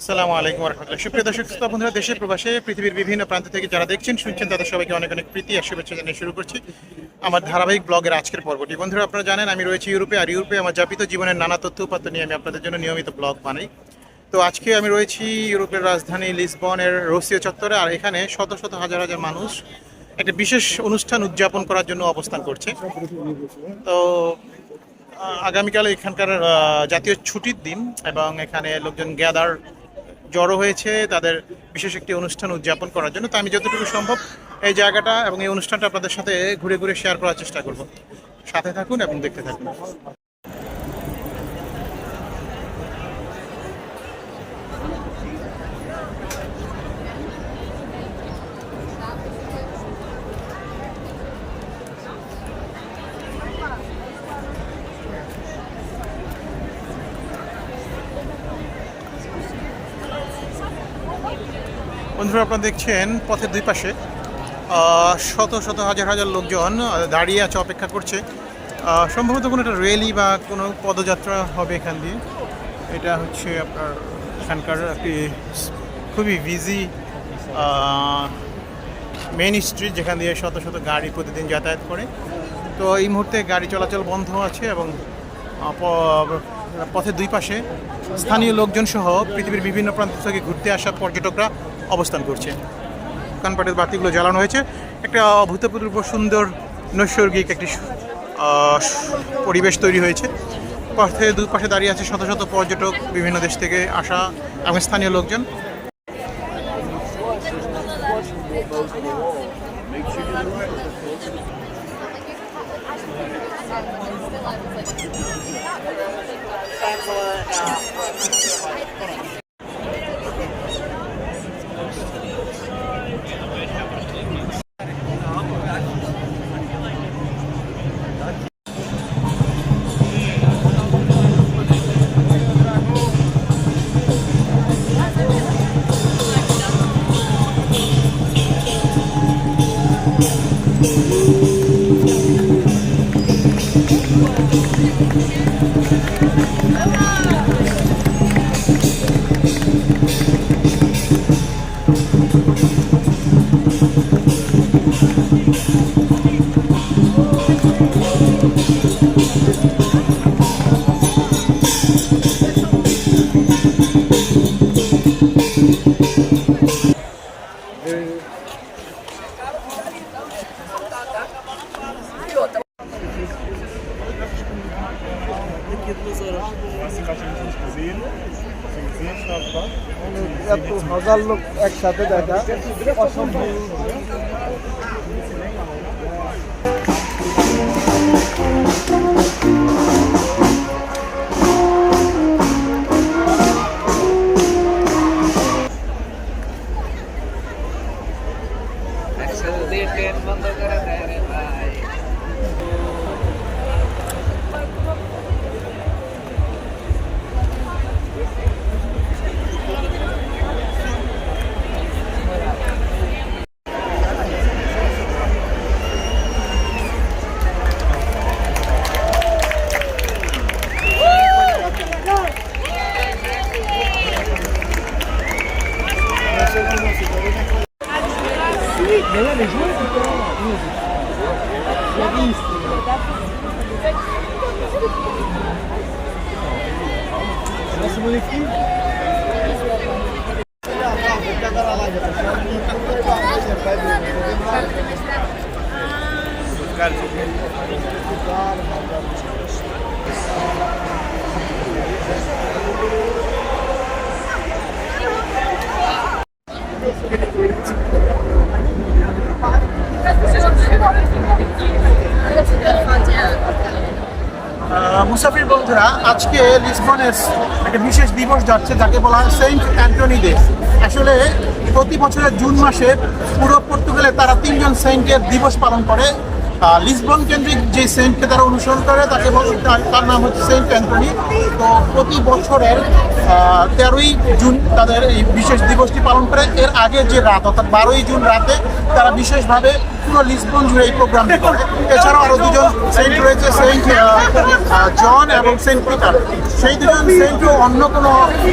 আসসালামু আলাইকুম রহমতুল্লাহ। সুপ্রিয় দর্শক, শ্রোতা বন্ধুরা দেশে প্রবাসে পৃথিবীর বিভিন্ন প্রান্ত থেকে যারা দেখছেন, শুনছেন, তাদের সবাইকে অনেক অনেক প্রীতি আর শুভেচ্ছা জানিয়ে শুরু করছি আমার ধারাবাহিক ব্লগের আজকের পর্বটি। বন্ধুরা, আপনারা জানেন, আমি রয়েছি ইউরোপে, আর ইউরোপে আমার যাপিত জীবনের নানা তথ্য উপাত্ত নিয়ে আমি আপনাদের জন্য নিয়মিত ব্লগ বানাই। তো আজকে আমি রয়েছি ইউরোপের রাজধানী লিসবনের রোসিও চত্বরে, আর এখানে শত শত হাজার হাজার মানুষ একটা বিশেষ অনুষ্ঠান উদযাপন করার জন্য অবস্থান করছে। তো আগামীকাল এখানকার জাতীয় ছুটির দিন এবং এখানে লোকজন গ্যাদার জড়ো হয়েছে তাদের বিশেষ একটি অনুষ্ঠান উদযাপন করার জন্য। তো আমি যতটুকু সম্ভব এই জায়গাটা এবং এই অনুষ্ঠানটা আপনাদের সাথে ঘুরে ঘুরে শেয়ার করার চেষ্টা করব। সাথে থাকুন এবং দেখতে থাকুন। বন্ধুরা, আপনারা দেখছেন পথের দুই পাশে। শত শত হাজার হাজার লোকজন দাঁড়িয়ে আছে, অপেক্ষা করছে। সম্ভবত কোনো একটা র্যালি বা কোনো পদযাত্রা হবে এখান দিয়ে। এটা হচ্ছে আপনার এখানকার একটি খুবই বিজি মেন স্ট্রিট যেখান দিয়ে শত শত গাড়ি প্রতিদিন যাতায়াত করে। তো এই মুহূর্তে গাড়ি চলাচল বন্ধ আছে এবং পথের দুই পাশে স্থানীয় লোকজন সহ পৃথিবীর বিভিন্ন প্রান্ত থেকে ঘুরতে আসা পর্যটকরা অবস্থান করছে। দোকানপাটের বাতিগুলো জ্বালানো হয়েছে। একটা অভূতপূর্ব সুন্দর নৈসর্গিক একটি পরিবেশ তৈরি হয়েছে। পথে দুই পাশে দাঁড়িয়ে আছে শত শত পর্যটক, বিভিন্ন দেশ থেকে আসা এবং স্থানীয় লোকজন। Thank Yani yaptığım hazırlık eksadı da da вижу. Я истина. У нас моряки? Карты. মুসাফির বন্ধুরা, আজকে লিসবনের একটা বিশেষ দিবস যাচ্ছে, যাকে বলা হয় সেন্ট অ্যান্টনি ডে। আসলে প্রতি বছরের জুন মাসে পুরো পর্তুগালে তারা তিনজন সেন্টের দিবস পালন করে। লিসবন কেন্দ্রিক যে সেন্টকে তারা অনুসরণ করে, তাকে তার নাম হচ্ছে সেন্ট অ্যান্টনি। তো প্রতি বছরের তেরোই জুন তাদের এই বিশেষ দিবসটি পালন করে। এর আগে যে রাত, অর্থাৎ বারোই জুন রাতে তারা বিশেষভাবে পুরো লিসবন জুড়ে এই প্রোগ্রামটি করে। এছাড়াও আরও দুজন সেন্ট রয়েছে, সেন্ট জন এবং সেন্ট পিটার। সেই দুজন সেন্টও অন্য কোনো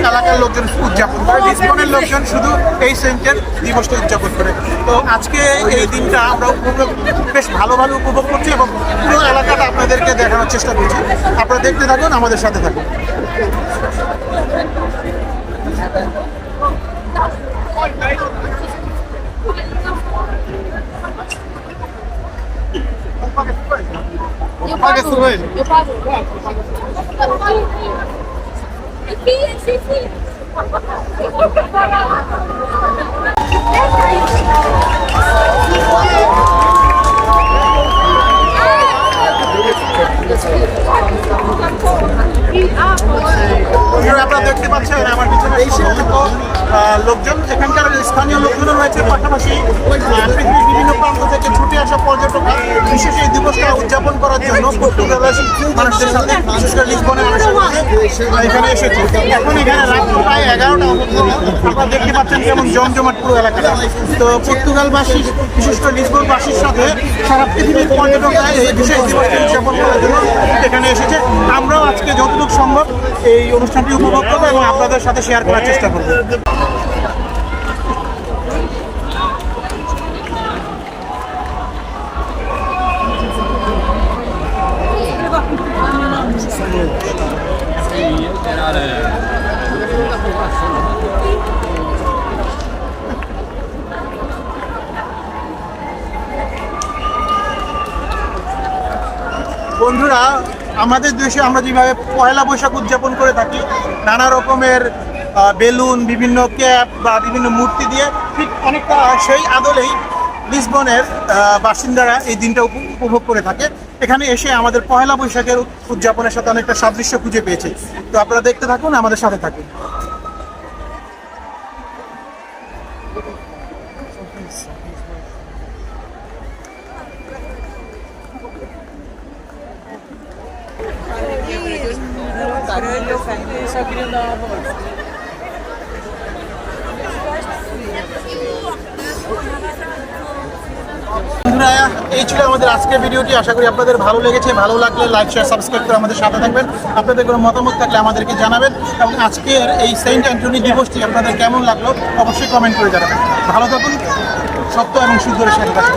এলাকার লোকজন উদযাপন করে। লিসবনের লোকজন শুধু এই সেন্টের দিবসটা উদযাপন করে। তো আজকে এই দিনটা আমরা বেশ ভালোভাবে উপভোগ করছি এবং পুরো এলাকাটা আপনাদেরকে দেখানোর চেষ্টা করছি আপনারা দেখতে থাকুন আমাদের সাথে থাকুন Eu pago. Eu pago. এখানকার স্থানীয় লোকজনও রয়েছে। পাশাপাশি পৃথিবীর বিভিন্ন প্রান্ত থেকে ছুটে আসা পর্যটকরা বিশেষ এই দিবসটা উদযাপন করার জন্য পর্তুগালের মানুষদের সাথে বিশেষ করে লিসবনের মানুষের এখানে এসেছে। এখন এখানে রাত প্রায় এগারোটা আপনারা দেখতে পাচ্ছেন কেমন জমজমাট পুরো এলাকাটা। তো পর্তুগালবাসী, বিশেষ করে লিসবনবাসীর সাথে সারা পৃথিবীর পর্যটকরা এই বিশেষ দিবসটি উদযাপন করার জন্য এখানে এসেছে। আমরাও আজকে যতটুকু সম্ভব এই অনুষ্ঠানটি উপভোগ করব এবং আপনাদের সাথে শেয়ার করার চেষ্টা করব। বন্ধুরা, আমাদের দেশে আমরা যেভাবে পয়লা বৈশাখ উদযাপন করে থাকি, নানা রকমের বেলুন, বিভিন্ন ক্যাপ বা বিভিন্ন মূর্তি দিয়ে, ঠিক অনেকটা সেই আদলেই লিসবনের বাসিন্দারা এই দিনটা উপ- উপভোগ করে থাকে। এখানে এসে আমাদের পয়লা বৈশাখের উদযাপনের সাথে অনেকটা সাদৃশ্য খুঁজে পেয়েছে। তো আপনারা দেখতে থাকুন, আমাদের সাথে থাকুন। এই ছিল আমাদের আজকের ভিডিওটি। আশা করি আপনাদের ভালো লেগেছে। ভালো লাগলে লাইক শেয়ার সাবস্ক্রাইব করে আমাদের সাথে থাকবেন। আপনাদের কোনো মতামত থাকলে আমাদেরকে জানাবেন। এবং আজকের এই সেন্ট অ্যান্টনি দিবসটি আপনাদের কেমন লাগল অবশ্যই কমেন্ট করে জানাবেন। ভালো থাকুন, সত্য এবং সুন্দরের সাথে থাকুন।